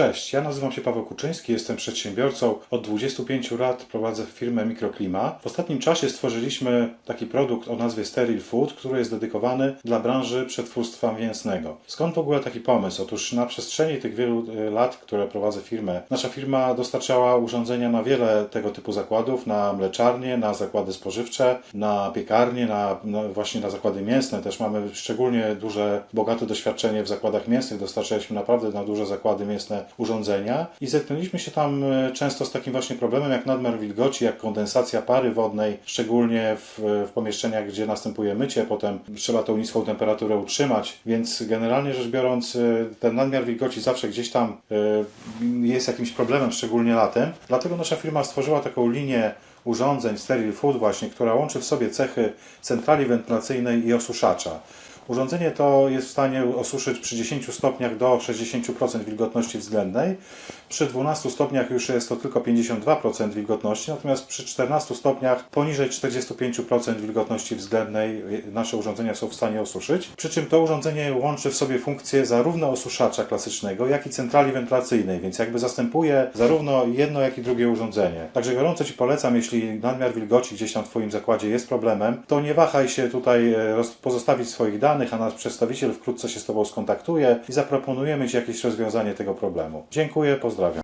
Cześć, ja nazywam się Paweł Kuczyński, jestem przedsiębiorcą. Od 25 lat prowadzę firmę Mikroklima. W ostatnim czasie stworzyliśmy taki produkt o nazwie Steril Food, który jest dedykowany dla branży przetwórstwa mięsnego. Skąd w ogóle taki pomysł? Otóż na przestrzeni tych wielu e, lat, które prowadzę firmę, nasza firma dostarczała urządzenia na wiele tego typu zakładów, na mleczarnie, na zakłady spożywcze, na piekarnie, na, na właśnie na zakłady mięsne. Też mamy szczególnie duże, bogate doświadczenie w zakładach mięsnych. Dostarczaliśmy naprawdę na duże zakłady mięsne urządzenia i zetknęliśmy się tam e, często z takim właśnie problemem jak nadmiar wilgoci, jak kondensacja pary wodnej, szczególnie w, w pomieszczeniach, gdzie następuje mycie, potem trzeba tą niską temperaturę utrzymać, więc generalnie rzecz biorąc e, ten nadmiar wilgoci zawsze gdzieś tam e, jest jakimś problemem, szczególnie latem. Dlatego nasza firma stworzyła taką linię urządzeń Steril Food właśnie, która łączy w sobie cechy centrali wentylacyjnej i osuszacza. Urządzenie to jest w stanie osuszyć przy 10 stopniach do 60% wilgotności względnej. Przy 12 stopniach już jest to tylko 52% wilgotności, natomiast przy 14 stopniach poniżej 45% wilgotności względnej nasze urządzenia są w stanie osuszyć. Przy czym to urządzenie łączy w sobie funkcję zarówno osuszacza klasycznego, jak i centrali wentylacyjnej, więc jakby zastępuje zarówno jedno, jak i drugie urządzenie. Także gorąco Ci polecam, jeśli nadmiar wilgoci gdzieś tam w Twoim zakładzie jest problemem, to nie wahaj się tutaj e, pozostawić swoich danych, a nasz przedstawiciel wkrótce się z Tobą skontaktuje i zaproponujemy Ci jakieś rozwiązanie tego problemu. Dziękuję, pozdrawiam.